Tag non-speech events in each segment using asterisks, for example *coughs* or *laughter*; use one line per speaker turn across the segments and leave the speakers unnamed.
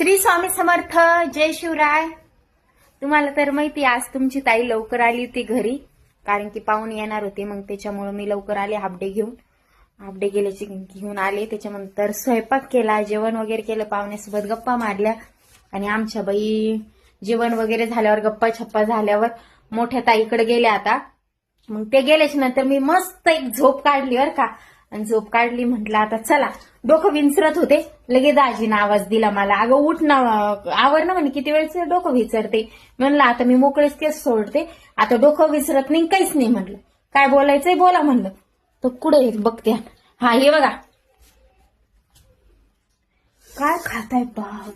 श्री स्वामी समर्थ जय शिवराय. तुम्हाला तर माहिती आज तुमची ताई लवकर आली होती घरी. कारण की पाहुणे येणार होते मग त्याच्यामुळे मी लवकर आले हाफडे घेऊन. हाफडे गेल्याचे गेल्याची घेऊन आले त्याच्यानंतर स्वयंपाक केला जेवण वगैरे केलं पाहुण्यासोबत गप्पा मारल्या. आणि आमच्या बाई जेवण वगैरे झाल्यावर गप्पा छप्पा झाल्यावर मोठ्या ताईकडे गेल्या आता. मग ते गेल्याच्यानंतर मी मस्त एक झोप काढली बरं का. आणि झोप काढली म्हटलं आता चला. डोकं विंचरत होते. लगेच आजीनं आवाज दिला मला. अगं उठ ना आवर ना म्हणे किती वेळच डोकं विचारते. म्हणलं आता मी मोकळेच केस सोडते. आता डोकं विसरत नाही काहीच नाही म्हटलं. काय बोलायचंय बोला म्हणलं. तर कुठे बघते. हा हे बघा. काय खाताय बाग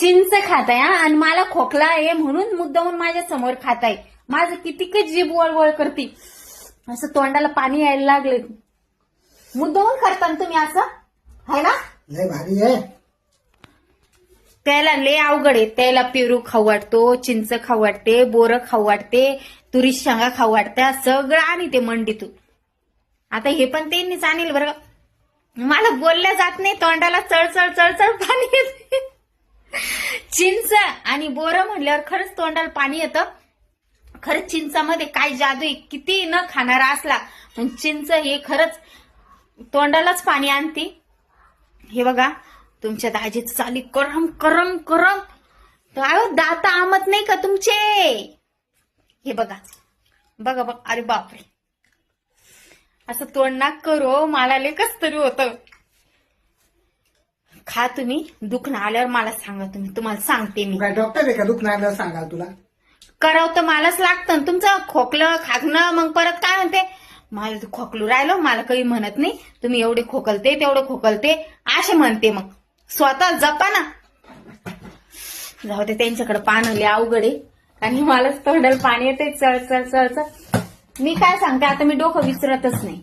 चिंच खाताय हा? आणि मला खोकला आहे म्हणून मुद्दामून माझ्यासमोर खाताय. माझं कितीकच जीभ वळवळ करते. असं तोंडाला पाणी यायला लागले मुद्दामून करता ना तुम्ही असं? है ना?
लय भारी आहे.
त्याला लय अवघड आहे. त्याला पेरू खाऊ वाटतो चिंच खाऊ वाटते बोरं खाऊ वाटते तुरी शेंगा खाऊ वाटत्या सगळं आणि ते मंडीतून. आता हे पण त्यांनीच आणील बरं. मला बोलल्या जात नाही तोंडाला चळचळ चळचळ पाणी येते चिंच आणि बोरं म्हणल्यावर खरंच तोंडाला पाणी येतं. खरंच चिंचामध्ये काय जादू आहे? किती न खाणारा असला. पण चिंच हे खरंच तोंडालाच पाणी आणते. हे बघा तुमच्या दाजी चाली करम करम करम. तर अहो दाता आमत नाही का तुमचे? हे बघा. बघा बघ. अरे बापरे. असं तोंड ना करो मला लय कस तरी होतं. खा तुम्ही. दुखणं आल्यावर मला सांगा तुम्ही. तुम्हाला सांगते मी.
काय डॉक्टर आहे का? दुखणार सांगाल तुला.
करावं तर मलाच लागतं. आणि तुमचं खोकलं खाकणं मग परत काय म्हणते? मला तर खोकलू राहिलो. मला काही म्हणत नाही. तुम्ही एवढे खोकलते तेवढे खोकलते. असे म्हणते मग. स्वतः जपा ना. जाऊ दे त्यांच्याकडे पाहणं लय अवघड आहे. आणि मलाच तोंडाला पाणी येते चळ चळ चळ चळ. मी काय सांगते? आता मी डोकं विसरतच नाही.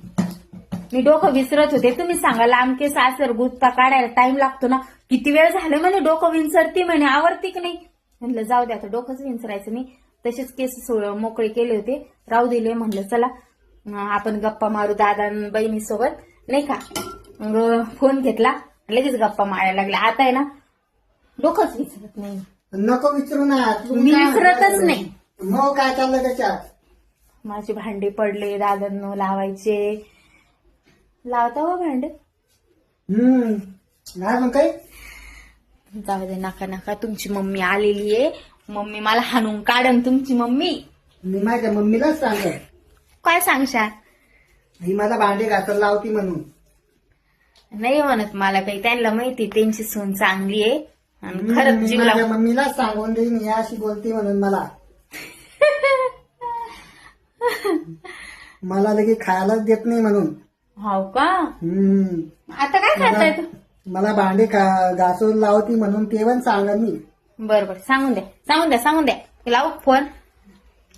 मी डोकं विसरत होते. तुम्ही सांगा लांब केस सासर गुत्ता काढायला टाइम लागतो ना. किती वेळ झाले म्हणे डोकं विंचरते म्हणे आवडते की नाही? म्हणलं जाऊ दे आता डोकंच विंचरायचं नाही. तसेच केस मोकळे केले होते. राहू दिले म्हणलं चला आपण गप्पा मारू दादा बहिणीसोबत. नाही का? मग फोन घेतला. लगेच गप्पा मारायला लागल्या आता आहे ना डोकंच विसरत नाही.
नको विचारू ना. तू
मी
काय
विसरतच? नाही.
मग काय चाललं त्याच्यात?
माझे भांडे पडले दादांनो लावायचे. लावता हो भांडे.
हम्म. काय मग काय?
जाऊ दे नका नका. तुमची मम्मी आलेली आहे. मम्मी मला हाणून काढन तुमची मम्मी.
मी माझ्या मम्मीलाच सांगत
काय सांगशाल
ही मला भांडे घासायला लावती म्हणून.
नाही म्हणत मला काही. त्यांना माहिती त्यांची सून चांगली आहे. आणि खरंच
मी
जीव
माझ्या मम्मीलाच सांगून देईन ही अशी बोलती म्हणून मला. *laughs* मला लगे खायलाच देत नाही म्हणून.
हो का?
हम्म.
आता काय खाताय तू?
मला भांडे खा- घासून लावती म्हणून ते पण सांगा मी.
बर बर. सांगून द्या सांगून द्या सांगून द्या लावू फोन.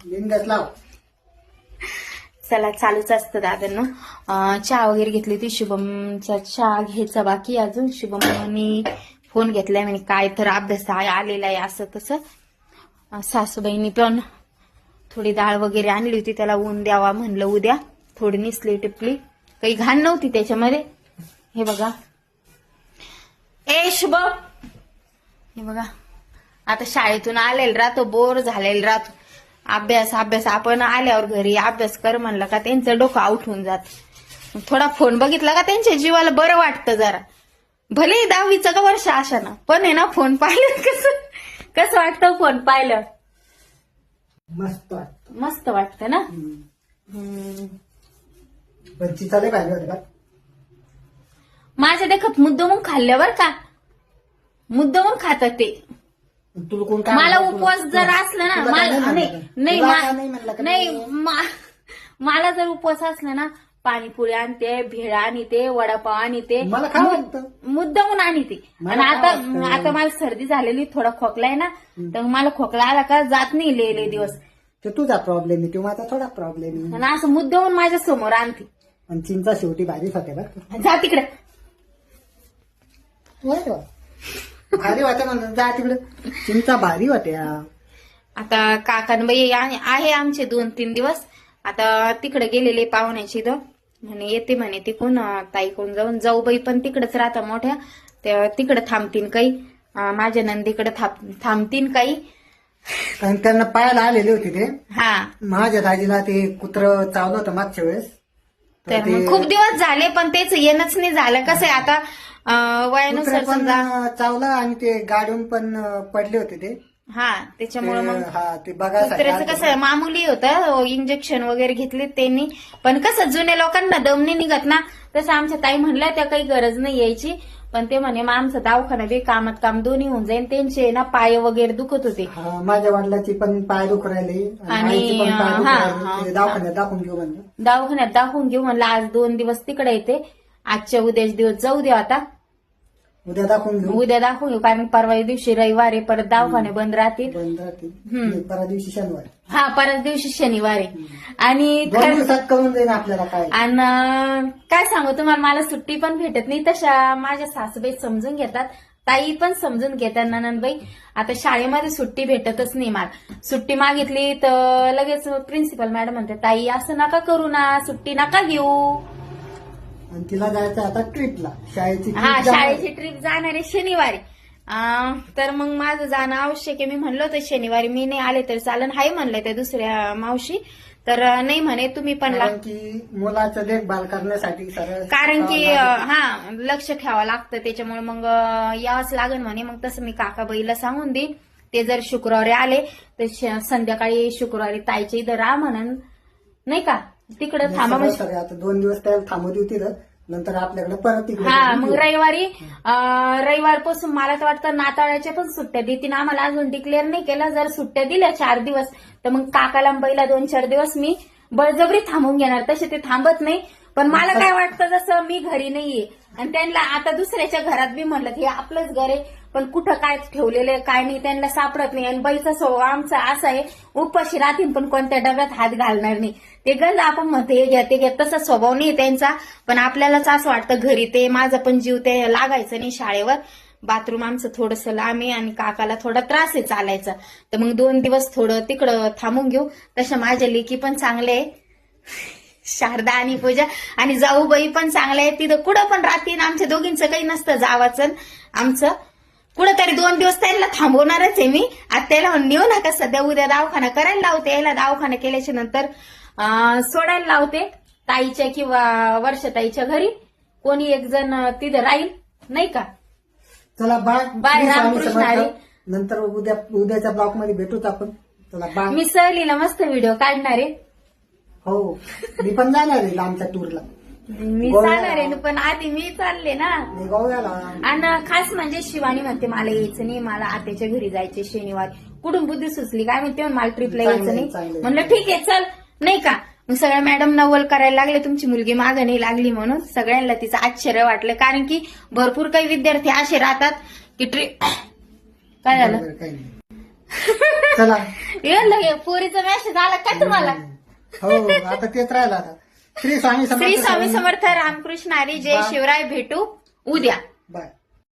बिनगत लाव.
चला चालूच असतं दादांना. अं, चहा वगैरे घेतली होती. शुभमचा चहा घ्यायचा बाकी अजून. शुभमनी फोन घेतलाय म्हणे काय तर अभ्यास आहे, आलेला आहे असं तसं. अं, सासूबाईंनी पण थोडी डाळ वगैरे आणली होती. त्याला ऊन द्यावा म्हणलं उद्या. थोडी निसली टिपली. काही घाण नव्हती त्याच्यामध्ये? हे बघा. ए शुभम हे बघा. आता शाळेतून आलेला राहतो बोर झालेला राहतो. अभ्यास अभ्यास. आपण आल्यावर घरी अभ्यास कर म्हणलं का त्यांचं डोकं आउट होऊन जात. थोडा फोन बघितला का त्यांच्या जीवाला बरं वाटतं जरा. भले दहावीचं का वर्ष अशानं पण आहे ना फोन पाहिलं कसं? कसं वाटतं फोन पाहिलं?
मस्त वाटतं.
मस्त वाटतं ना?
पाहिजे होते का
माझ्या देखत मुद्दामून खाल्ल्यावर का? मुद्दामून खातात ते.
तुला कोण काय
मला
म्हणलं?
उपवास
तुला-
जर असला ना
तुला काय
मला-
म्हणलं?
नाही? नाही
तुला
मा-
काय नाही म्हणलं का
नाही
मी?
मा- मला जर उपवास असला ना पाणीपुरी आणते भेळ आणते वडापाव आणते.
मला काय वाटतं?
मुद्दामून आणते.
मला
आणि
काय
आता
वाटतं?
आता मला सर्दी झालेली थोडा खोकला आहे ना तर मला खोकला आला का जात नाही लेले दिवस.
ते तुझा प्रॉब्लेम आहे तो माझा थोडा प्रॉब्लेम आहे.
आणि असं मुद्दामून माझ्यासमोर आणते.
आणि चिंचा शेवटी भारीच होते बरं
जा तिकडे.
होय. भारी होत्या म्हणून जा तिकडे. चिंचा भारी होत्या.
आता काकांबाई आहे आहे आमचे दोन तीन दिवस. आता तिकडे गेलेले पाहुण्याची इथं. म्हणे येते म्हणे तिकून ताईकडून जाऊन. जाऊबाई पण तिकडेच राहता मोठ्या. त्या तिकडे थांबतीन काही. माझ्या नंदीकडे थांब- थांबतीन काही.
कारण त्यांना पाहायला आलेले होते ते.
हा.
माझ्या दाजीला ते कुत्र चावलं होतं मागच्या वेळेस.
तर मग खूप दिवस झाले पण तेच येणंच नाही झालं. कसं आहे आता अं, वयानुसार
पण
समजा.
चावलं आणि ते गाडून पण पडले होते ते.
हा त्याच्यामुळे मग
ते, हा ते बघायसाठी
कुत्र्याचं
आलते.
कसं आहे, मामूली होतं इंजेक्शन वगैरे घेतले त्यांनी. पण कसं जुन्या लोकांना दम नाही निघत ना. तसं आमच्या ताई म्हणल्या त्या काही गरज नाही यायची. पण ते म्हणे मग आमचं दवाखाना बी कामात काम दोन्ही होऊन जाईल त्यांचे ना पाय वगैरे दुखत होते.
हा, माझ्या वडिलाची पण पाय दुख राहिले.
आणि,
आईची पण पाय दुखू
हा,
राहिले. ते दवाखान्यात दाखवून घेऊ म्हणलं.
दवाखान्यात दाखवून घेऊ म्हणलं आज दोन दिवस तिकडे येते. आजच्या उद्याच दिवस जाऊ दे आता.
उद्या दाखवून घेऊ.
उद्या दाखवून घेऊ कारण परवा दिवशी रविवारी परत दवाखाने बंद राहतील.
बंद राहतील.
हम्म.
दिवशी शनिवार
हा परत दिवशी शनिवारी आणि
दोन
खरं-
दिवसात करून देईन आपल्याला काय.
आणि काय सांगू तुम्हाला मला सुट्टी पण भेटत नाही. तशा माझ्या सासूबाई समजून घेतात ताई पण समजून घेतात ननंदबाई. आता शाळेमध्ये सुट्टी भेटतच नाही मला. सुट्टी मागितली तर लगेच प्रिन्सिपल मॅडम म्हणते ताई असं नका करू ना सुट्टी नका घेऊ.
आणि तिला जायचं आता ट्रिपला. शाळेची
हा
जाणार.
शाळेची ट्रिप जाणार आहे शनिवारी. अं, तर मग माझं जाणं आवश्यक आहे. मी म्हणलं होतं शनिवारी मी नाही आले तर चालन हाय म्हणलंय त्या दुसऱ्या मावशी. तर अं, नाही म्हणे तुम्ही पण ला-
कारण की मुलाचं देखभाल करण्यासाठी
कारण की अं. हा लक्ष ठेवावं लागतं. त्याच्यामुळे मग अं, यावंच लागेल म्हणे. मग तसं मी काकाबाईला सांगून देईन. ते जर शुक्रवारी आले तर श- संध्याकाळी शुक्रवारी ताईच्या इथं राहा म्हणून. नाही का? तिकडं थांबा
सगळं-
म्हणजे
सगळं आता दोन दिवस त्याला थांबू देऊ तिथं नंतर आपल्याकडे परत तिकडे
हा. मग रविवारी अं, रविवारपासून मला तर वाटतं नाताळाच्या पण सुट्ट्या देतील. आम्हाला अजून डिक्लेअर नाही केलं. जर सुट्ट्या दिल्या चार दिवस तर मग काकाला बैला दोन चार दिवस मी बळजबरी थांबून घेणार. तसे ते थांबत नाही. पण मला काय वाटतं जसं मी घरी नाहीये आणि त्यांना आता दुसऱ्याच्या घरात बी म्हणलं हे आपलंच घर आहे. पण कुठं काय ठेवलेलं आहे काय नाही त्यांना सापडत नाही. आणि बाईचा स्वभाव आमचा असा आहे उपाशी राहतील पण कोणत्या डब्यात हात घालणार नाही. ते गंज आपण म्हणते हे घ्या ते घ्या. तसा स्वभाव नाही त्यांचा. पण आपल्यालाच असं वाटतं घरी ते माझा पण जीव ते लागायचं नाही शाळेवर. बाथरूम आमचं थोडंसं लांब आहे आणि काकाला थोडा त्रास आहे चालायचा. तर मग दोन दिवस थोडं तिकडं थांबून घेऊ. तशा माझ्या लेकी पण चांगले आहे. शारदा आणि पूजा आणि जाऊबाई पण चांगल्या आहेत. तिथं कुठं पण राहतील. आमच्या दोघींचं काही नसतं जावाचं आमचं. कुठंतरी दोन दिवस त्यांना थांबवणारच आहे मी. आता त्याला म्हणून नेऊ नका सध्या उद्या दवाखाना करायला लावते. याला दवाखाना केल्याच्यानंतर सोडायला लावते. ताईच्या किंवा वर्षताईच्या घरी. कोणी एक जण तिथं राहील नाही का?
चला बाय.
बाय, रामकृष्ण
समर्थ.
हरी.
नंतर उद्या उद्याच्या ब्लॉकमध्ये भेटूच आपण. चला बाय.
मी सहलीला मस्त व्हिडिओ काढणार. आहे
हो. मी पण जाणार आहे लांबच्या टूरला
मी. जाणार आहे पण आधी मी चालले ना.
मी गोव्याला
आणि खास म्हणजे शिवानी म्हणते मला यायचं नाही मला आत्याच्या घरी जायचे शनिवार. कुठून बुद्धी सुचली काय म्हणते मला ट्रिपला यायचं
चांगलंय,
नाही.
चांगलंय.
म्हणलं ठीक आहे चल. नाही का? मग सगळ्या मॅडम नवल करायला लागले तुमची मुलगी मागं नाही लागली म्हणून सगळ्यांना तिचं आश्चर्य वाटलं. कारण की भरपूर काही विद्यार्थी असे राहतात की ट्रिप *coughs* काय झालं?
बरोबर, काही नाही. चला. *laughs*
हे पोरीचा मेसेज आला का तुम्हाला?
हो. आता तेच राहिलं आता. श्री स्वामी समर्थ
श्री स्वामी. समर्थ रामकृष्ण हरी जय. शिवराय भेटू उद्या
बाय